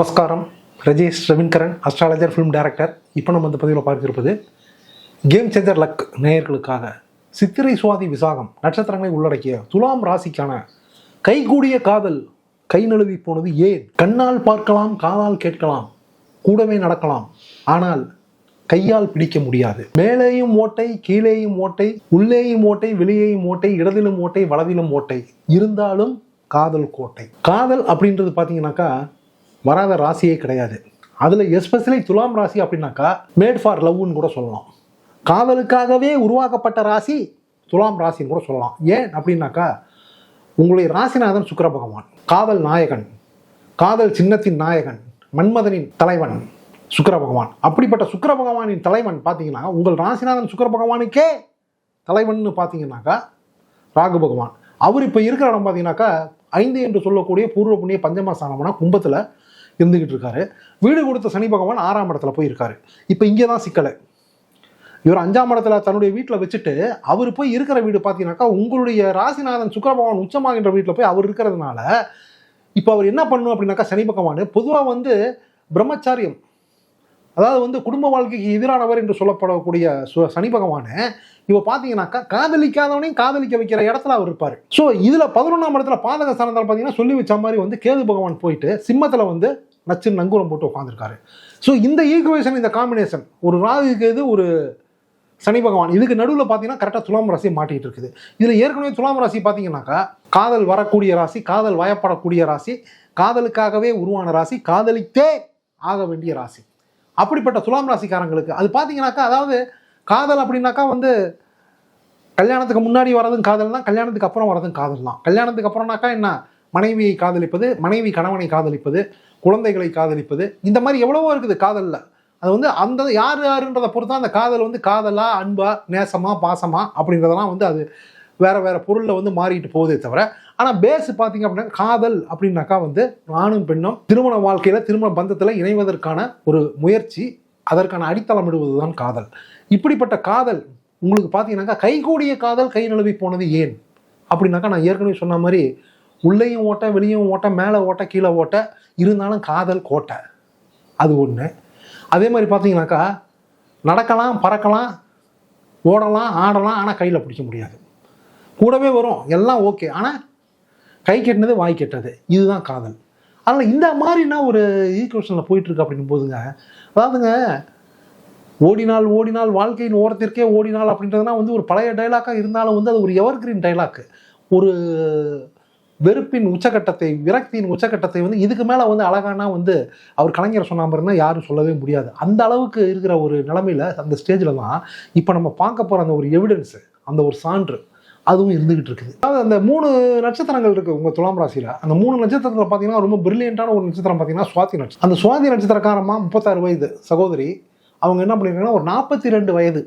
நமஸ்காரம். Rajesh Ravindran astrologer film director இப்போ நம்ம இந்த பதிவில் பார்த்திருப்பது கேம் சேஞ்சர் லக் நேயர்களுக்காக. சித்திரை சுவாதி விசாகம் நட்சத்திரங்களை உள்ளடக்கிய துலாம் ராசிக்கான கைகூடிய காதல் கை நழுவி போனது ஏன்? கண்ணால் பார்க்கலாம் காதால் கேட்கலாம் கூடவே நடக்கலாம். ஆனால் கையால் பிடிக்க முடியாது. மேலேயும் ஓட்டை கீழேயும் ஓட்டை உள்ளேயும் ஓட்டை வெளியேயும் ஓட்டை இடதிலும் ஓட்டை வலதிலும் ஓட்டை. இருந்தாலும் காதல் கோட்டை. காதல் அப்படின்றது பார்த்தீங்கன்னாக்கா வராத ராசியே கிடையாது. அதில் எஸ்பெஷலி துலாம் ராசி அப்படின்னாக்கா மேட் ஃபார் லவ்னு கூட சொல்லலாம். காதலுக்காகவே உருவாக்கப்பட்ட ராசி துலாம் ராசின்னு கூட சொல்லலாம். ஏன் அப்படின்னாக்கா உங்களுடைய ராசிநாதன் சுக்கர பகவான் காதல் நாயகன் காதல் சின்னத்தின் நாயகன் மன்மதனின் தலைவன் சுக்கர பகவான். அப்படிப்பட்ட சுக்கிர பகவானின் தலைவன் பார்த்தீங்கன்னா உங்கள் ராசிநாதன் சுக்கர பகவானுக்கே தலைவன்னு பார்த்தீங்கன்னாக்கா ராகு பகவான். அவர் இப்போ இருக்கிற இடம் பார்த்தீங்கன்னாக்கா ஐந்து என்று சொல்லக்கூடிய பூர்வ புண்ணிய பஞ்சமஸ்தானம்னா கும்பத்தில் இருந்துகிட்டு இருக்காரு. வீடு கொடுத்த சனி பகவான் ஆறாம் இடத்துல போய் இருக்காரு இப்போ இங்கே தான் சிக்கலை. இவர் அஞ்சாம் இடத்துல தன்னுடைய வீட்டில் வச்சுட்டு அவர் போய் இருக்கிற வீடு பார்த்தீங்கன்னாக்கா உங்களுடைய ராசிநாதன் சுக்கர பகவான் உச்சமாகின்ற வீட்டில் போய் அவர் இருக்கிறதுனால இப்போ அவர் என்ன பண்ணணும் அப்படின்னாக்கா சனி பகவான் பொதுவாக வந்து பிரம்மச்சாரியம். அதாவது வந்து குடும்ப வாழ்க்கைக்கு எதிரானவர் என்று சொல்லப்படக்கூடிய சு- சனி பகவான் இப்போ பார்த்தீங்கன்னாக்கா காதலிக்காதவனையும் காதலிக்க வைக்கிற இடத்துல அவர் இருப்பார். ஸோ இதில் பதினொன்றாம் இடத்துல பாதக ஸ்தானத்தில் பார்த்தீங்கன்னா சொல்லி வச்ச மாதிரி வந்து கேது பகவான் போயிட்டு சிம்மத்தில் வந்து நச்சு நங்கூரம் போட்டு உட்காந்துருக்காரு ஸோ இந்த ஈக்குவேஷன் இந்த காம்பினேஷன் ஒரு ராகுக்கு இது ஒரு சனி பகவான் இதுக்கு நடுவில் பார்த்தீங்கன்னா கரெக்டாக துலாம் ராசி மாட்டிகிட்டு இருக்குது. இதில் ஏற்கனவே துலாம் ராசி பார்த்தீங்கன்னாக்கா காதல் வரக்கூடிய ராசி காதல் வயப்படக்கூடிய ராசி காதலுக்காகவே உருவான ராசி காதலித்தே ஆக வேண்டிய ராசி. அப்படிப்பட்ட துலாம் ராசிக்காரங்களுக்கு அது பார்த்தீங்கன்னாக்கா அதாவது காதல் அப்படின்னாக்கா வந்து கல்யாணத்துக்கு முன்னாடி வரதும் காதல் தான் கல்யாணத்துக்கு அப்புறம் வரதும் காதல் தான். கல்யாணத்துக்கு அப்புறம்னாக்கா என்ன? மனைவியை காதலிப்பது மனைவி கணவனை காதலிப்பது குழந்தைகளை காதலிப்பது. இந்த மாதிரி எவ்வளவோ இருக்குது காதலில். அது வந்து அந்த யார் யாருன்றதை பொறுத்து தான் அந்த காதல் வந்து காதலா அன்பா நேசமா பாசமா அப்படின்றதெல்லாம் வந்து அது வேற வேற பொருளில் வந்து மாறிட்டு போகுதே தவிர ஆனால் பேஸ் பார்த்தீங்க அப்படின்னா காதல் அப்படின்னாக்கா வந்து ஆணும் பெண்ணும் திருமண வாழ்க்கையில் திருமண பந்தத்தில் இணைவதற்கான ஒரு முயற்சி அதற்கான அடித்தளம் இடுவது தான் காதல். இப்படிப்பட்ட காதல் உங்களுக்கு பார்த்தீங்கன்னாக்கா கைகூடிய காதல் கை நழுவி போனது ஏன்? அப்படின்னாக்கா நான் ஏற்கனவே சொன்ன மாதிரி உள்ளேயும் ஓட்ட வெளியும் ஓட்ட மேலே ஓட்ட கீழே ஓட்ட இருந்தாலும் காதல் கோட்டை. அது ஒன்று அதே மாதிரி பார்த்தீங்கன்னாக்கா நடக்கலாம் பறக்கலாம் ஓடலாம் ஆடலாம் ஆனால் கையில் பிடிக்க முடியாது. கூடவே வரும். எல்லாம் ஓகே. ஆனால் கை கெட்டினது வாய் கெட்டது. இதுதான் காதல். அதனால் இந்த மாதிரினா ஒரு ஈக்குவேஷனில் போயிட்டுருக்கு அப்படின்னு போதுங்க அதாவதுங்க ஓடினால் ஓடினால் வாழ்க்கையின் ஓரத்திற்கே ஓடினால் அப்படின்றதுனா வந்து ஒரு பழைய டைலாக்காக இருந்தாலும் வந்து அது ஒரு எவர் கிரீன் டைலாக் ஒரு வெறுப்பின் உச்சகட்டத்தை விரக்தியின் உச்சக்கட்டத்தை வந்து இதுக்கு மேலே வந்து அழகானா வந்து அவர் கலைஞர் சொன்ன மாதிரினா யாரும் சொல்லவே முடியாது. அந்த அளவுக்கு இருக்கிற ஒரு நிலமையில அந்த ஸ்டேஜில் தான் இப்போ நம்ம பார்க்க போகிற அந்த ஒரு எவிடன்ஸு அந்த ஒரு சான்று அதுவும் இருந்துகிட்டு இருக்குது. அதாவது அந்த மூணு நட்சத்திரங்கள் இருக்குது உங்கள் துலாம் ராசியில். அந்த மூணு நட்சத்திரத்தில் பார்த்தீங்கன்னா ரொம்ப பிரில்லியண்டான ஒரு நட்சத்திரம் பார்த்தீங்கன்னா சுவாதி நட்சத்திரம். அந்த சுவாதி நட்சத்திரக்காரமா முப்பத்தாறு வயது சகோதரி அவங்க என்ன பண்ணியிருக்காங்கன்னா ஒரு நாற்பத்தி ரெண்டு வயது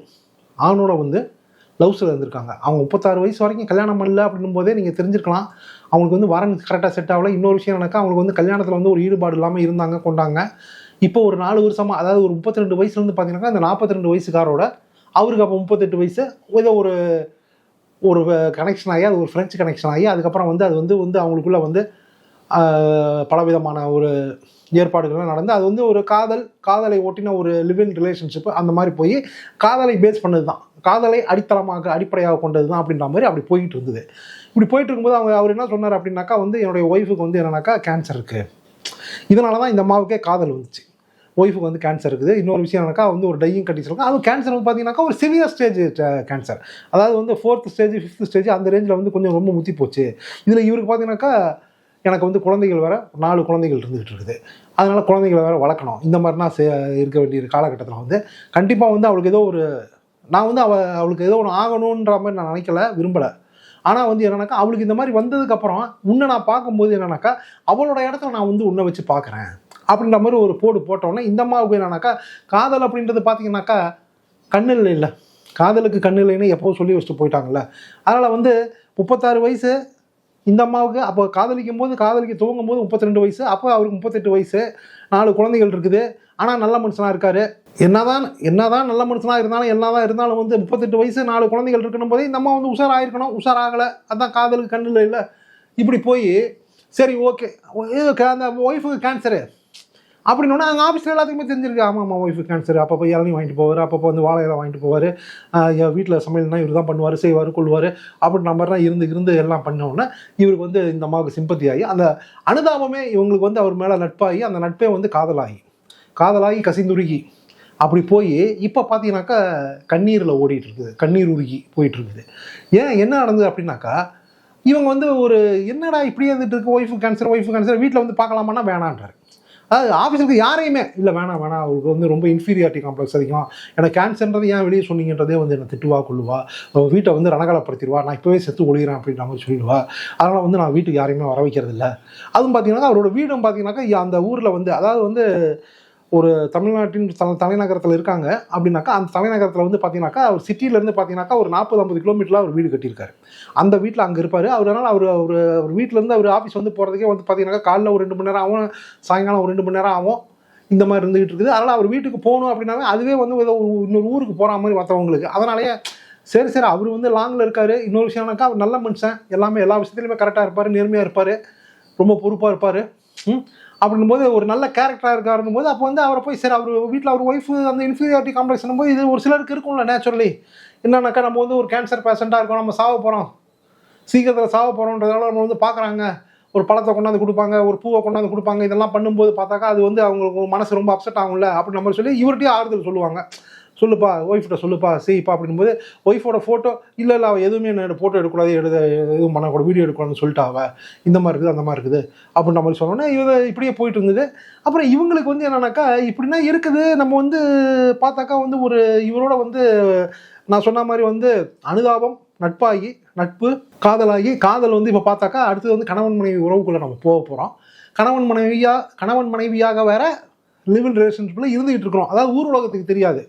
ஆணோட வந்து லவ்ஸில் இருந்திருக்காங்க. அவங்க முப்பத்தாறு வயசு வரைக்கும் கல்யாணம் பண்ணல அப்படின்னும் போதே நீங்கள் தெரிஞ்சிருக்கலாம். அவங்களுக்கு வந்து வரன் கரெக்டாக செட் ஆகல. இன்னொரு விஷயம் என்னக்கா அவங்களுக்கு வந்து கல்யாணத்தில் வந்து ஒரு ஈடுபாடு இல்லாமல் இருந்தாங்க கொண்டாங்க. இப்போ ஒரு நாலு வருஷமாக அதாவது ஒரு முப்பத்தி ரெண்டு வயசுலேருந்து பார்த்தீங்கன்னா அந்த நாற்பத்தி ரெண்டு வயசுக்காரோட அவருக்கு அப்போ முப்பத்தெட்டு வயசு ஏதோ ஒரு ஒரு கனெக்ஷன் ஆகி அது ஒரு ஃப்ரெஞ்சு கனெக்ஷன் ஆகி அதுக்கப்புறம் வந்து அது வந்து வந்து அவங்களுக்குள்ள வந்து பலவிதமான ஒரு ஏற்பாடுகள்லாம் நடந்து அது வந்து ஒரு காதல் காதலை ஒட்டின ஒரு லிவிங் ரிலேஷன்ஷிப் அந்த மாதிரி போய் காதலை பேஸ் பண்ணது தான் காதலை அடித்தளமாக அடிப்படையாக கொண்டது தான் அப்படின்ற மாதிரி அப்படி போயிட்டு இருந்தது. இப்படி போயிட்டு இருக்கும்போது அவங்க அவர் என்ன சொன்னார் அப்படின்னாக்கா வந்து என்னுடைய ஒய்ஃபுக்கு வந்து என்னன்னாக்கா கேன்சர் இருக்குது இதனால தான் இந்த அம்மாவுக்கே காதல் வந்துச்சு. ஒய்ஃபுக்கு வந்து கேன்சர் இருக்குது. இன்னொரு விஷயம் என்னக்கா வந்து ஒரு டையிங் கண்டிஷன் இருக்கும் அதுவும் கேன்சர் வந்து பார்த்தீங்கன்னாக்கா ஒரு சிவியர் ஸ்டேஜ் கேன்சர் அதாவது வந்து ஃபோர்த் ஸ்டேஜ் ஃபிஃப்த் ஸ்டேஜ் அந்த ரேஞ்சில் வந்து கொஞ்சம் ரொம்ப முத்தி போச்சு. இதில் இவருக்கு பார்த்தீங்கன்னாக்கா எனக்கு வந்து குழந்தைகள் வேறு நாலு குழந்தைகள் இருந்துகிட்டு இருக்குது அதனால் குழந்தைகளை வேறு வளர்க்கணும். இந்த மாதிரினா சே இருக்க வேண்டிய காலகட்டத்தில் வந்து கண்டிப்பாக வந்து அவளுக்கு ஏதோ ஒரு நான் வந்து அவ அவளுக்கு ஏதோ ஒன்று ஆகணுன்ற மாதிரி நான் நினைக்கல விரும்பலை. ஆனால் வந்து என்னன்னாக்கா அவளுக்கு இந்த மாதிரி வந்ததுக்கப்புறம் உன்னை நான் பார்க்கும்போது என்னன்னாக்கா அவளோட இடத்துல நான் வந்து உன்னை வச்சு பார்க்குறேன். அப்படின்ற மாதிரி ஒரு போடு போட்டோன்னே இந்த அம்மாவுக்கு என்னன்னாக்கா காதல் அப்படின்றது பார்த்தீங்கன்னாக்கா கண்ணில் இல்லை. காதலுக்கு கண்ணு இல்லைன்னு எப்போ சொல்லி வச்சுட்டு போயிட்டாங்கல்ல. அதனால் வந்து முப்பத்தாறு வயசு இந்த அம்மாவுக்கு அப்போ காதலிக்கும் போது காதலிக்க துவங்கும் போது முப்பத்தி ரெண்டு வயசு அப்போ அவருக்கு முப்பத்தெட்டு வயசு நாலு குழந்தைகள் இருக்குது. ஆனால் நல்ல மனுஷனாக இருக்காரு. என்னதான் என்னதான் நல்ல மனுஷனாக இருந்தாலும் என்னதான் இருந்தாலும் வந்து முப்பத்தெட்டு வயசு நாலு குழந்தைகள் இருக்கணும் போதே இந்த அம்மா வந்து உஷாராயிருக்கணும். உஷாராகலை. அதான் காதலுக்கு கண்ணில் இல்லை. இப்படி போய் சரி ஓகே அந்த ஒய்ஃபுக்கு கேன்சரு அப்படின்னா அங்கே ஆஃபீஸில் எல்லாத்துக்குமே தெரிஞ்சிருக்கு. ஆமாம் ஆமாம் ஒய்ஃபு கேன்சர் அப்பப்போ இளநீ வாங்கிட்டு போவார் அப்பப்போ வந்து வாழை இலை வாங்கிட்டு போவார். என் வீட்டில் சமையல்னா இவர் தான் பண்ணுவார் செய்வார் கொள்வார் அப்படின்ற மாதிரிலாம் இருந்து இருந்து எல்லாம் பண்ணோன்னே இவருக்கு வந்து இந்த அம்மாவுக்கு சிம்பத்தி ஆகி அந்த அனுதாபமே இவங்களுக்கு வந்து அவர் மேலே நட்பாகி அந்த நட்பே வந்து காதலாகி. காதலாகி கசிந்துருகி. அப்படி போய் இப்போ பார்த்தீங்கன்னாக்கா கண்ணீரில் ஓடிட்டு இருக்குது கண்ணீர் உருகி போயிட்டு இருக்குது ஏன் என்ன நடந்தது அப்படின்னாக்கா இவங்க வந்து ஒரு என்னடா இப்படியே இருந்துட்டு இருக்கு? ஒய்ஃபு கேன்சர் ஒய்ஃபு கேன்சர் வீட்டில் வந்து பார்க்கலாமான்னா வேணான்றாரு. அதாவது ஆஃபீஸுக்கு யாரையுமே இல்லை வேணாம் வேணாம் அவருக்கு வந்து ரொம்ப இன்ஃபீரியாரிட்டி காம்ப்ளெக்ஸ் அதிகம். எனக்கு கேன்சர்ன்றது ஏன் வெளியே சொன்னீங்கன்றதே வந்து என்னை திட்டுவா கொள்ளுவா வீட்டை வந்து ரணகலப்படுத்திடுவா நான் இப்போவே செத்து ஒழிகிறேன் அப்படின்ற மாதிரி சொல்லிடுவா. அதனால் வந்து நான் வீட்டுக்கு யாரையுமே வர வைக்கிறது இல்லை அதுவும் பார்த்தீங்கன்னா அவரோட வீடும் பார்த்தீங்கன்னாக்கா அந்த ஊரில் வந்து அதாவது வந்து ஒரு தமிழ்நாட்டின் தல தலைநகரத்தில் இருக்காங்க அப்படின்னாக்கா அந்த தலைநகரத்தில் வந்து பார்த்தீங்கன்னாக்கா அவர் சிட்டியிலேருந்து பார்த்தீங்கன்னாக்கா ஒரு நாற்பது ஐம்பது கிலோமீட்டரில் அவர் வீடு கட்டியிருக்காரு. அந்த வீட்டில் அங்கே இருப்பார். அவரால் அவர் அவர் அவர் வீட்டிலேருந்து அவர் ஆஃபீஸ் வந்து போகிறதுக்கே வந்து பார்த்தீங்கன்னாக்கா காலைல ஒரு ரெண்டு மணி நேரம் ஆகும் சாயங்காலம் ஒரு ரெண்டு மணி நேரம் ஆகும். இந்த மாதிரி இருந்துகிட்டு இருக்குது. அதனால் அவர் வீட்டுக்கு போகணும் அப்படின்னாவே அதுவே வந்து ஏதோ இன்னொரு ஊருக்கு போகிற மாதிரி மற்றவங்களுக்கு அதனாலேயே சரி சரி அவர் வந்து லாங்கில் இருக்கார். இன்னொரு விஷயம்னாக்கா அவர் நல்ல மனுஷன். எல்லாமே எல்லா விஷயத்துலையுமே கரெக்டாக இருப்பார் நேர்மையாக இருப்பார். ரொம்ப பொறுப்பாக இருப்பார். அப்படின்னும் போது ஒரு நல்ல கேரக்டராக இருக்காருன்னும் போது அப்போ வந்து அவரை போய் சரி அவர் வீட்டில் அவர் ஒய்ஃபு அந்த இன்ஃபீரியாரிட்டி காம்ப்ளெக்ஸ் போது இது ஒரு சிலருக்கு இருக்கும்ல நேச்சுரலி என்னன்னாக்கா நம்ம வந்து ஒரு கேன்சர் பேஷண்ட்டாக இருக்கோம் நம்ம சாவ போகிறோம் சீக்கிரத்தில் சாவ போகிறோன்றதால நம்ம வந்து பார்க்குறாங்க ஒரு பழத்தை கொண்டாந்து கொடுப்பாங்க ஒரு பூவை கொண்டாந்து கொடுப்பாங்க இதெல்லாம் பண்ணும்போது பார்த்தாக்கா அது வந்து அவங்களுக்கு மனசு ரொம்ப அப்செட் ஆகும்ல அப்படின்னு நம்ம சொல்லி இவர்கிட்டயே ஆறுதல் சொல்லுவாங்க. சொல்லுப்பா ஒய்ஃப்கிட்ட சொல்லுப்பா செய்ப்பா அப்படின்போது ஒய்ஃபோட ஃபோட்டோ இல்லை இல்லை அவள் எதுவுமே என்ன ஃபோட்டோ எடுக்கக்கூடாது எடுத எதுவும் பண்ணக்கூடாது வீடியோ எடுக்கக்கூடாதுன்னு சொல்லிட்டா இந்த மாதிரி இருக்குது அந்த மாதிரி இருக்குது அப்படின்ற மாதிரி சொன்னோன்னே இவ இப்படியே போயிட்டு இருந்தது. அப்புறம் இவங்களுக்கு வந்து என்னன்னாக்கா இப்படின்னா இருக்குது. நம்ம வந்து பார்த்தாக்கா வந்து ஒரு இவரோட வந்து நான் சொன்ன மாதிரி வந்து அனுதாபம் நட்பாகி நட்பு காதலாகி காதல் வந்து இப்போ பார்த்தாக்கா அடுத்தது வந்து கணவன் மனைவி உறவுக்குள்ளே நம்ம போக போகிறோம் கணவன் மனைவியாக கணவன் மனைவியாக வேற லிவ் ரிலேஷன்ஷிப்பில் இருந்துகிட்டு இருக்கிறோம். அதாவது ஊர் உலகத்துக்கு தெரியாது.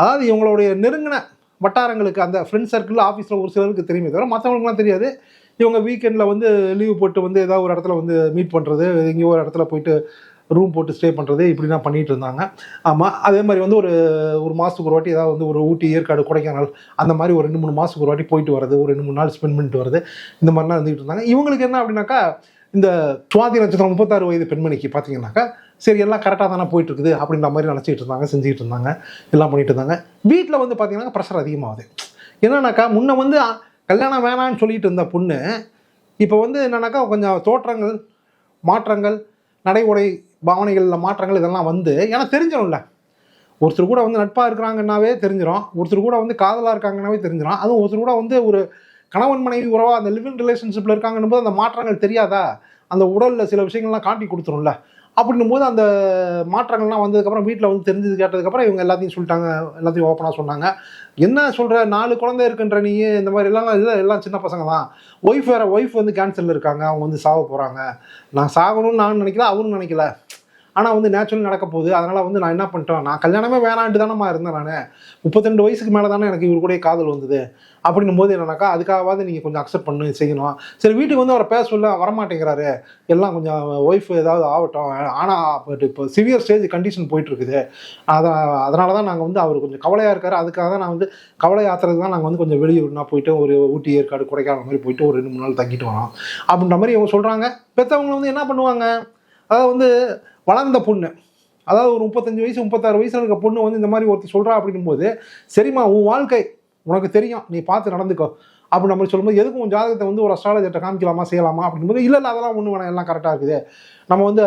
அதாவது இவங்களுடைய நெருங்கின வட்டாரங்களுக்கு அந்த ஃப்ரெண்ட் சர்க்கிள் ஆஃபீஸில் ஒரு சிலருக்கு தெரியுமே தவிர மற்றவங்களுக்குலாம் தெரியாது. இவங்க வீக்கெண்டில் வந்து லீவு போட்டு வந்து ஏதாவது ஒரு இடத்துல வந்து மீட் பண்ணுறது எங்கேயோ ஒரு இடத்துல போயிட்டு ரூம் போட்டு ஸ்டே பண்ணுறது இப்படி தான் பண்ணிட்டு இருந்தாங்க. ஆமாம் அதே மாதிரி வந்து ஒரு ஒரு மாதத்துக்கு ஒரு வாட்டி ஏதாவது வந்து ஒரு ஊட்டி ஏற்காடு கொடைக்கானல் அந்த மாதிரி ஒரு ரெண்டு மூணு மாதத்துக்கு ஒரு வாட்டி போயிட்டு வரது ஒரு ரெண்டு மூணு நாள் ஸ்பெண்ட் பண்ணிட்டு வரது இந்த மாதிரிலாம் இருந்துகிட்டு இருந்தாங்க. இவங்களுக்கு என்ன அப்படின்னாக்கா இந்த சுவாதி நட்சத்திரம் முப்பத்தாறு வயது பெண்மணிக்கு பார்த்தீங்கன்னாக்கா சரி எல்லாம் கரெக்டாக தானே போயிட்டு இருக்குது அப்படின்ற மாதிரி நினச்சிட்டு இருந்தாங்க செஞ்சுட்டு இருந்தாங்க எல்லாம் பண்ணிட்டு இருந்தாங்க. வீட்டில் வந்து பார்த்தீங்கன்னா ப்ரெஷர் அதிகமாகுது. என்னன்னாக்கா முன்ன வந்து கல்யாணம் வேணான்னு சொல்லிட்டு இருந்த பொண்ணு இப்போ வந்து என்னன்னாக்கா கொஞ்சம் தோற்றங்கள் மாற்றங்கள் நடை உடை பாவனைகளில் மாற்றங்கள் இதெல்லாம் வந்து ஏன்னா தெரிஞ்சிடும்ல ஒருத்தர் கூட வந்து நட்பாக இருக்கிறாங்கன்னாவே தெரிஞ்சிடும் ஒருத்தர் கூட வந்து காதலாக இருக்காங்கன்னாவே தெரிஞ்சிடும் அதுவும் ஒருத்தர் கூட வந்து ஒரு கணவன் மனைவி உறவாக அந்த லிவிங் ரிலேஷன்ஷிப்பில் இருக்காங்கன்னும் போது அந்த மாற்றங்கள் தெரியாதா? அந்த உடலில் சில விஷயங்கள்லாம் காட்டி கொடுத்துரும்ல. அப்படின்னும் போது அந்த மாற்றங்கள்லாம் வந்ததுக்கப்புறம் வீட்டில் வந்து தெரிஞ்சது கேட்டதுக்கப்புறம் இவங்க எல்லாத்தையும் சொல்லிட்டாங்க எல்லாத்தையும் ஓப்பனாக சொன்னாங்க. என்ன சொல்கிற நாலு குழந்தை இருக்குன்ற நீ இந்த மாதிரி எல்லாம் இல்லை எல்லாம் சின்ன பசங்க தான். ஒய்ஃப் வேறு ஒய்ஃப் வந்து கேன்சரில் இருக்காங்க அவங்க வந்து சாக போகிறாங்க நான் சாகணும்னு நான் நினைக்கல அவரும் நினைக்கல. ஆனால் வந்து நேச்சுரல் நடக்க போகுது அதனால் வந்து நான் என்ன பண்ணிட்டேன் நான் கல்யாணமே வேணான்ட்டு தானேம்மா இருந்தேன் நான். முப்பத்தெண்டு வயசுக்கு மேலே தானே எனக்கு இவர் கூட காதல் வந்தது. அப்படின்னும் போது என்னன்னாக்கா அதுக்காகவாது நீங்கள் கொஞ்சம் அக்செப்ட் பண்ணி செய்யணும். சரி வீட்டுக்கு வந்து அவரை பேச சொல்ல வரமாட்டேங்கிறாரு. எல்லாம் கொஞ்சம் ஒய்ஃப் ஏதாவது ஆகட்டும். ஆனால் பட் இப்போ சிவியர் ஸ்டேஜ் கண்டிஷன் போயிட்டு இருக்குது அதை அதனால தான் நாங்கள் வந்து அவர் கொஞ்சம் கவலையாக இருக்கார். அதுக்காக தான் நான் வந்து கவலை யாத்திரைக்கு தான் நாங்கள் வந்து கொஞ்சம் வெளியூர்னா போயிட்டு ஒரு ஊட்டி ஏற்காடு கொடைக்கானல் மாதிரி போயிட்டு ஒரு ரெண்டு மூணு நாள் தங்கிட்டு வரோம். அப்படின்ற மாதிரி இவங்க சொல்கிறாங்க பெற்றவங்க வந்து என்ன பண்ணுவாங்க? அதாவது வந்து வளர்ந்த பொண்ணு. அதாவது ஒரு முப்பத்தஞ்சு வயசு முப்பத்தாறு வயசுல இருக்க பொண்ணு வந்து இந்த மாதிரி ஒருத்தர் சொல்கிறா அப்படின்னும் போது சரிம்மா உன் வாழ்க்கை உனக்கு தெரியும் நீ பார்த்து நடந்துக்கோ. அப்படி நம்ம சொல்லும்போது எதுக்கும் உன் ஜாதகத்தை வந்து ஒரு அஸ்ட்ராலஜர்கிட்ட காமிக்கலாமா செய்யலாமா? அப்படிங்கும்போது இல்லை இல்லை அதெல்லாம் ஒன்று வேணாம் எல்லாம் கரெக்டாக இருக்குது. நம்ம வந்து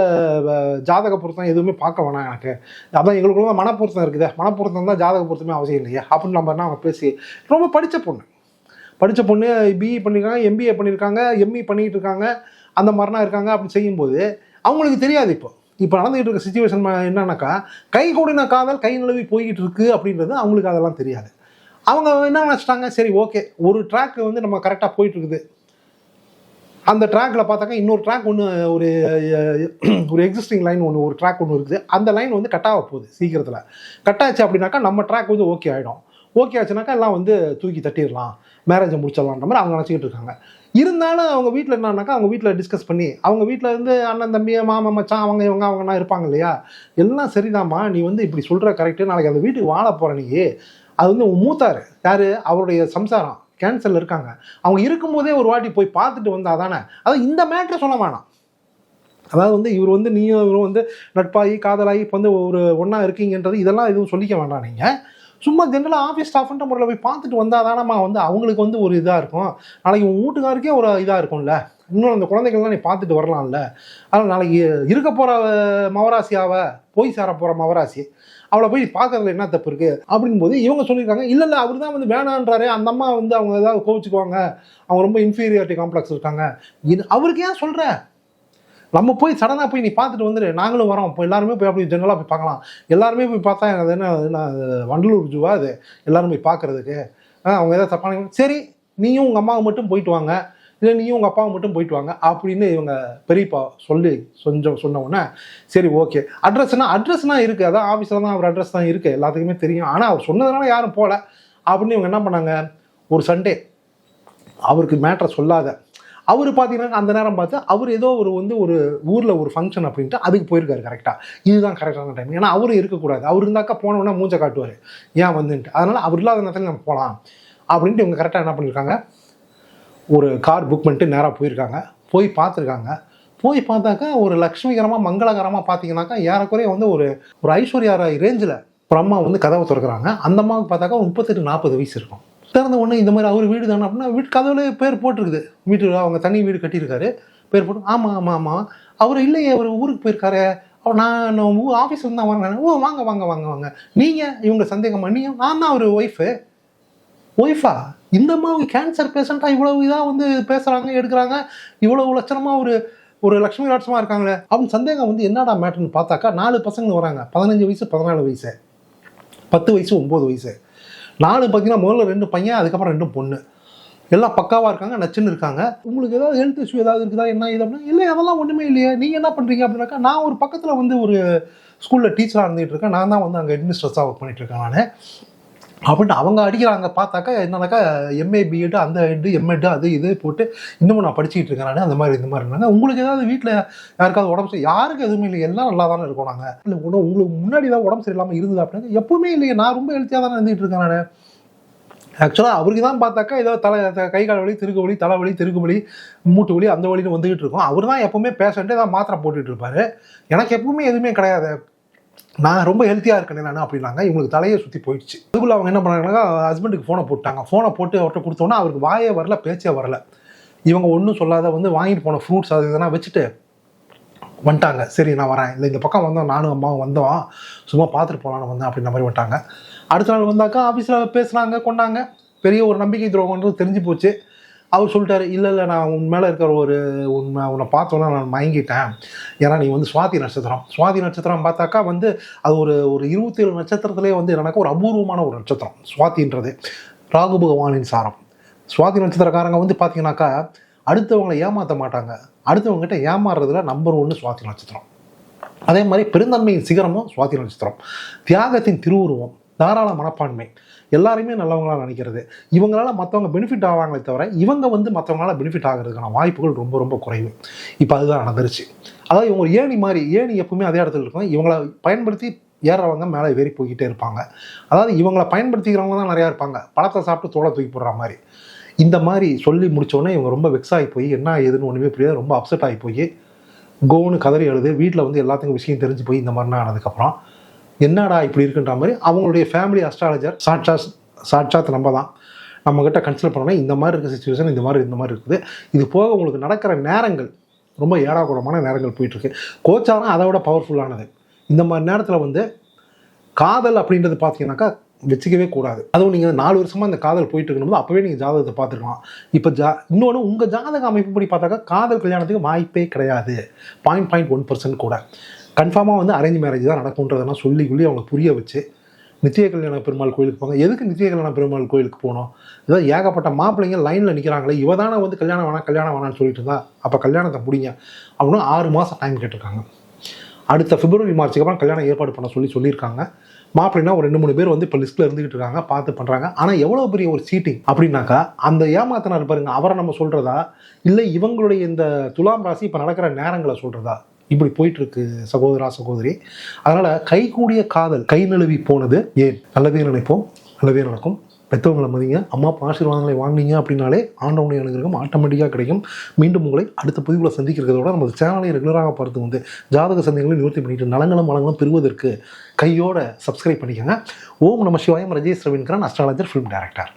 ஜாதக பொருத்தம் எதுவுமே பார்க்க வேணாம் எனக்கு. அதான் எங்களுக்குள்ள தான் மனப்பொருத்தம் இருக்குது. மனப்பொருத்தம் தான் ஜாதக பொருத்தமே அவசியம் இல்லையா. அப்படின்னு நம்ம என்ன பேசி ரொம்ப படித்த பொண்ணு. படித்த பொண்ணு பிஇ பண்ணியிருக்காங்க எம்பிஏ பண்ணியிருக்காங்க எம்இ பண்ணிகிட்டு இருக்காங்க அந்த மாதிரிலாம் இருக்காங்க அப்படி செய்யும்போது அவங்களுக்கு தெரியாது இப்போ. இப்போ நடந்துகிட்டு இருக்க சுச்சுவேஷன் என்னன்னாக்கா கை கூடின காதல் கை நழுவி போய்கிட்டு இருக்கு அப்படின்றது அவங்களுக்கு அதெல்லாம் தெரியாது. அவங்க என்ன நினச்சிட்டாங்க? சரி ஓகே ஒரு ட்ராக் வந்து நம்ம கரெக்டாக போயிட்டு இருக்குது. அந்த ட்ராக்ல பார்த்தாக்கா இன்னொரு ட்ராக் ஒன்று ஒரு ஒரு எக்ஸிஸ்டிங் லைன் ஒன்று ஒரு ட்ராக் ஒன்று இருக்குது. அந்த லைன் வந்து கட் ஆக போகுது சீக்கிரத்தில். கட் ஆச்சு அப்படின்னாக்கா நம்ம ட்ராக் வந்து ஓகே ஆகிடும் ஓகே ஆச்சுனாக்கா எல்லாம் வந்து தூக்கி தட்டிடலாம். மேரேஜை முடிச்சிடலான்ற மாதிரி அவங்க நினச்சிக்கிட்டு இருக்காங்க. இருந்தாலும் அவங்க வீட்டில் என்னன்னாக்கா அவங்க வீட்டில் டிஸ்கஸ் பண்ணி அவங்க வீட்டில் இருந்து அண்ணன் தம்பி மாமா மச்சான் அவங்க இவங்க அவங்கலாம் இருப்பாங்க இல்லையா? எல்லாம் சரிதாம்மா நீ வந்து இப்படி சொல்கிற கரெக்டு நாளைக்கு அந்த வீட்டுக்கு வாழ போகிற நீ. அது வந்து உன் மூத்தார் யார்? அவருடைய சம்சாரம். கேன்சரில் இருக்காங்க. அவங்க இருக்கும்போதே ஒரு வாட்டி போய் பார்த்துட்டு வந்தால் தானே. அதாவது இந்த மேட்ரை சொல்ல வேணாம். அதாவது வந்து இவர் வந்து நீயும் இவரும் வந்து நட்பாகி காதலாகி இப்போ வந்து ஒரு ஒன்றா இருக்கீங்கன்றது இதெல்லாம் எதுவும் சொல்லிக்க வேண்டாம் நீங்கள் சும்மா ஜென்ரலாக ஆஃபீஸ் ஸ்டாஃப்ன்ற முறையில் போய் பார்த்துட்டு வந்தால் தானம்மா வந்து அவங்களுக்கு வந்து ஒரு இதாக இருக்கும். நாளைக்கு உங்கள் வீட்டுக்காருக்கே ஒரு இதாக இருக்கும்ல. இன்னும் அந்த குழந்தைகள்லாம் நீ பார்த்துட்டு வரலாம்ல. அதனால் நாளைக்கு இருக்க போகிற மவராசியாவை போய் சேர போகிற மவராசி அவளை போய் பார்க்கறதுல என்ன தப்பு இருக்குது அப்படிங்கும்போது இவங்க சொல்லியிருக்காங்க இல்லை இல்லை அவர் தான் வந்து வேணான்றாரு. அந்த அம்மா வந்து அவங்க ஏதாவது கோவிச்சுக்குவாங்க. அவங்க ரொம்ப இன்ஃபீரியாரிட்டி காம்ப்ளெக்ஸ் இருக்காங்க. இது அவருக்கு ஏன் சொல்கிற நம்ம போய் சடனாக போய் நீ பார்த்துட்டு வந்துடு நாங்களும் வரோம். இப்போ எல்லாருமே போய் அப்படி ஜென்ரலாக போய் பார்க்கலாம். எல்லாருமே போய் பார்த்தா எனக்கு அது என்ன என்ன வண்டலூர் ஜூவா அது? எல்லாரும் போய் பார்க்கறதுக்கு. அவங்க ஏதாவது தப்பான சரி நீயும் உங்கள் அம்மாவை மட்டும் போயிட்டு வாங்க. இல்லை நீயும் உங்கள் அப்பாவை மட்டும் போயிட்டு வாங்க அப்படின்னு இவங்க பெரியப்பா சொல்லி கொஞ்சம் சொன்ன உடனே சரி ஓகே அட்ரஸ்னா அட்ரஸ்னா இருக்குது அதான் ஆஃபீஸில் தான் அவர் அட்ரஸ் தான் இருக்குது எல்லாத்துக்குமே தெரியும். ஆனால் அவர் சொன்னதுனால யாரும் போகல அப்படின்னு இவங்க என்ன பண்ணாங்க? ஒரு சண்டே அவருக்கு மேட்ரை சொல்லாத. அவர் பார்த்தீங்கன்னா அந்த நேரம் பார்த்து அவர் ஏதோ ஒரு வந்து ஒரு ஊரில் ஒரு ஃபங்க்ஷன் அப்படின்ட்டு அதுக்கு போயிருக்காரு கரெக்டாக இதுதான் கரெக்டான டைம் ஏன்னா அவரும் இருக்கக்கூடாது. அவர் இருந்தாக்கா போனோடனே மூஞ்சை காட்டுவார். ஏன் வந்துன்ட்டு. அதனால் அவர் இல்லாத நேரத்தில் நம்ம போகலாம் அப்படின்ட்டு இவங்க கரெக்டாக என்ன பண்ணியிருக்காங்க ஒரு கார் புக் பண்ணிட்டு நேராக போயிருக்காங்க. போய் பார்த்துருக்காங்க. போய் பார்த்தாக்கா ஒரு லக்ஷ்மிகரமாக மங்களகரமாக பார்த்தீங்கன்னாக்கா ஏறக்குறைய வந்து ஒரு ஒரு ஐஸ்வர்யா ராய் ரேஞ்சில் பிரம்மா வந்து கதவை திறக்கிறாங்க. அந்த அம்மாவுக்கு பார்த்தாக்கா முப்பத்தெட்டு நாற்பது வயசு இருக்கும். திறந்த உடனே இந்த மாதிரி அவர் வீடு தானே அப்படின்னா வீட்டு கதவுல பேர் போட்டிருக்குது. வீட்டு அவங்க தனி வீடு கட்டியிருக்காரு. பேர் போட்டு ஆமாம் ஆமாம் ஆமாம் அவர் இல்லையே அவர் ஊருக்கு போயிருக்காரு. அவர் நான் ஆஃபீஸில் தான் வரேன். ஓ வாங்க வாங்க வாங்க வாங்க. நீங்கள் இவங்க சந்தேகம் பண்ணி நான் தான் அவர் ஒய்ஃபு ஒய்ஃபா இந்த மாதிரி கேன்சர் பேஷண்ட்டாக இவ்வளோ இதாக வந்து பேசுகிறாங்க எடுக்கிறாங்க. இவ்வளோ லட்சணமாக ஒரு ஒரு லட்சுமி லட்சமாக இருக்காங்களே. அவங்க சந்தேகம் வந்து என்னடா மேட்டர்னு பார்த்தாக்கா நாலு பசங்க வராங்க. பதினஞ்சு வயசு பதினாலு வயசு. பத்து வயசு ஒம்பது வயசு. நாலு பார்த்தீங்கன்னா முதல்ல ரெண்டு பையன் அதுக்கப்புறம் ரெண்டும் பொண்ணு. எல்லாம் பக்காவாக இருக்காங்க நச்சுன்னு இருக்காங்க. உங்களுக்கு ஏதாவது ஹெல்த் இஷ்யூ ஏதாவது இருக்குதா என்ன இது அப்படின்னா இல்லை அதெல்லாம் ஒன்றுமே இல்லையே. நீங்கள் என்ன பண்ணுறீங்க அப்படின்னாக்கா நான் ஒரு பக்கத்தில் வந்து ஒரு ஸ்கூலில் டீச்சராக இருந்துகிட்டு இருக்கேன். நான் தான் வந்து அங்கே அட்மினிஸ்ட்ரஸாக ஒர்க் பண்ணிகிட்டு இருக்கேன் நான். அப்படின்ட்டு அவங்க அடிக்கிறாங்க. பார்த்தாக்கா என்னன்னாக்கா எம்ஏ பிஎட் அந்த எட்டு எம்எட் அது இது போட்டு இன்னமும் நான் படிச்சுக்கிட்டு இருக்கேன் அந்த மாதிரி இந்த மாதிரி இருந்தாங்க. உங்களுக்கு ஏதாவது வீட்டில் யாருக்காவது உடம்பு சரி யாருக்கு எதுவுமே இல்லை. எல்லாம் நல்லா தானே இருக்கும் நாங்கள் இல்லை உட- உங்களுக்கு முன்னாடி தான் உடம்பு சரியில்லாமல் இருந்தது அப்படின்னா எப்பவுமே இல்லையே. நான் ரொம்ப ஹெல்த்தியாக தானே இருந்துகிட்டு இருக்கேன் நான். ஆக்சுவலாக அவருக்கு தான் பார்த்தாக்கா ஏதோ தலை கை கால் வலி திருக்கு வலி தலை வலி திருக்கு வலி மூட்டு வலி அந்த வழின்னு வந்துகிட்டு இருக்கும். அவர் தான் எப்பவுமே பேஷண்ட்டு ஏதாவது மாத்திரை போட்டுட்டு இருப்பாரு. எனக்கு எப்பவுமே எதுவுமே கிடையாது. நான் ரொம்ப ஹெல்த்தியாக இருக்கேன் நான் அப்படின்னாங்க. இவங்களுக்கு தலையை சுற்றி போயிடுச்சு. அதுக்குள்ள அவங்க என்ன பண்ணாங்கன்னா ஹஸ்பண்டுக்கு ஃபோனை போட்டாங்க. ஃபோனை போட்டு அவர்கிட்ட கொடுத்தோன்னா அவருக்கு வாயே வரல பேச்சே வரல. இவங்க ஒன்றும் சொல்லாத வந்து வாங்கிட்டு போன ஃப்ரூட்ஸ் அது இதெல்லாம் வச்சுட்டு வந்துட்டாங்க. சரி நான் வரேன். இல்லை இந்த பக்கம் வந்தோம் நானும் அம்மாவும் வந்தோம். சும்மா பார்த்துட்டு போகலான்னு வந்தேன் அப்படின்ற மாதிரி வந்துட்டாங்க. அடுத்த நாள் வந்தாக்கா ஆஃபீஸில் பேசுனாங்க கொண்டாங்க. பெரிய ஒரு நம்பிக்கை துரோகம்ன்றது தெரிஞ்சு போச்சு. அவர் சொல்லிட்டாரு இல்லை இல்லை நான் உன் மேலே இருக்கிற ஒரு உன்னை உன்னை பார்த்தோன்னா நான் மயங்கிட்டேன். ஏன்னா நீ வந்து சுவாதி நட்சத்திரம். சுவாதி நட்சத்திரம் பார்த்தாக்கா வந்து அது ஒரு ஒரு இருபத்தேழு நட்சத்திரத்திலே வந்து என்னன்னாக்கா ஒரு அபூர்வமான ஒரு நட்சத்திரம். சுவாத்தின்றது ராகு பகவானின் சாரம். சுவாதி நட்சத்திரக்காரங்க வந்து பார்த்தீங்கன்னாக்கா அடுத்தவங்களை ஏமாற்ற மாட்டாங்க. அடுத்தவங்ககிட்ட ஏமாறுறதுல நம்பர் ஒன்று சுவாதி நட்சத்திரம். அதே மாதிரி பெருந்தன்மையின் சிகரமும் சுவாதி நட்சத்திரம். தியாகத்தின் திருவுருவம். தாராள மனப்பான்மை. எல்லாருமே நல்லவங்களாக நினைக்கிறது. இவங்களால மற்றவங்க பெனிஃபிட் ஆவாங்களே தவிர இவங்க வந்து மற்றவங்களால பெனிஃபிட் ஆகிறதுக்கான வாய்ப்புகள் ரொம்ப ரொம்ப குறைவு. இப்போ அதுதான் நடந்துருச்சு. அதாவது இவங்க ஒரு ஏணி மாதிரி ஏணி எப்பவுமே அதே இடத்துல இருக்கும் இவங்கள பயன்படுத்தி ஏறுறவங்க மேலே ஏறி போய்கிட்டே இருப்பாங்க. அதாவது இவங்கள பயன்படுத்திக்கிறவங்க தான் நிறையா இருப்பாங்க. பழத்தை சாப்பிட்டு தோலை தூக்கி போடுற மாதிரி. இந்த மாதிரி சொல்லி முடித்தோடனே இவங்க ரொம்ப வெக்ஸ் ஆகி போய் என்ன ஏதுன்னு ஒன்றுமே புரியாது. ரொம்ப அப்செட் ஆகி போய் கோன்னு கதறி எழுது வீட்டில் வந்து எல்லாத்துக்கும் விஷயம் தெரிஞ்சு போய் இந்த மாதிரிலாம் ஆனதுக்கப்புறம் என்னடா இப்படி இருக்குன்ற மாதிரி அவங்களுடைய ஃபேமிலி அஸ்ட்ராலஜர் சாட்சா சாட்சாத் நம்ம தான். நம்மக்கிட்ட கன்சிடர் பண்ணோம்னா இந்த மாதிரி இருக்க சுச்சுவேஷன் இந்த மாதிரி இந்த மாதிரி இருக்குது. இது போக உங்களுக்கு நடக்கிற நேரங்கள் ரொம்ப ஏடாகூடமான நேரங்கள் போயிட்டுருக்கு. கோச்சாரம் அதை விட பவர்ஃபுல்லானது இந்த மாதிரி நேரத்தில் வந்து காதல் அப்படின்றது பார்த்தீங்கன்னாக்கா வச்சுக்கவே கூடாது. அதுவும் நீங்கள் நாலு வருஷமாக இந்த காதல் போயிட்டு இருக்கணும் அப்போவே நீங்கள் ஜாதகத்தை பார்த்துருக்கலாம் இப்போ ஜா இன்னொன்று உங்கள் ஜாதக அமைப்பு படி பார்த்தாக்கா காதல் கல்யாணத்துக்கு வாய்ப்பே கிடையாது. பாயிண்ட் பாயிண்ட் ஒன் பர்சன்ட் கூட. கன்ஃபார்மாக வந்து அரேஞ்ச் மேரேஜ் தான் நடக்கும்ன்றதெல்லாம் சொல்லி சொல்லி அவங்களுக்கு புரிய வச்சு நித்திய கல்யாண பெருமாள் கோயிலுக்கு போங்க. எதுக்கு நித்திய கல்யாண பெருமாள் கோயிலுக்கு போகணும் இதான் ஏகப்பட்ட மாப்பிள்ளைங்க லைனில் நிற்கிறாங்களே இவ தானே வந்து கல்யாணம் வேணாம் கல்யாணம் வேணான்னு சொல்லிட்டு இருந்தா அப்போ கல்யாணத்தை முடிங்க அப்படின்னு ஆறு மாதம் டைம் கேட்டிருக்காங்க. அடுத்த பிப்ரவரி மார்ச்சுக்கு அப்புறம் கல்யாணம் ஏற்பாடு பண்ண சொல்லி சொல்லியிருக்காங்க. மாப்பிள்ளைனா ஒரு ரெண்டு மூணு பேர் வந்து இப்போ லிஸ்ட்டில் இருந்துகிட்டு இருக்காங்க பார்த்து பண்ணுறாங்க ஆனால் எவ்வளோ பெரிய ஒரு சீட்டிங் அப்படின்னாக்கா அந்த ஏமாத்தினார் பாருங்க அவரை நம்ம சொல்கிறதா இல்லை இவங்களுடைய இந்த துலாம் ராசி இப்போ நடக்கிற நேரங்களை சொல்கிறதா இப்படி போயிட்டு இருக்கு சகோதரா சகோதரி. அதனால கைகூடிய காதல் கை நழுவி போனது ஏன்? நல்லதே நினைப்போம். நல்லதே நடக்கும். பெற்றவங்களை மதிங்க. அம்மா அப்பா ஆசீர்வாதங்களை வாங்கினீங்க அப்படின்னாலே ஆண்டவனுடைய அனுகிரகம் ஆட்டோமேட்டிக்காக கிடைக்கும். மீண்டும் உங்களை அடுத்த பதிவில் சந்திக்கிறதோட நம்ம சேனலை ரெகுலராக பார்த்து வந்து ஜாதக சந்தைகளை நிவர்த்தி பண்ணிட்டு நலங்களும் வளங்களும் பெறுவதற்கு கையோட சப்ஸ்கிரைப் பண்ணிக்கோங்க. ஓம் நம Sivayam Rajesh Ravindran astrologer film director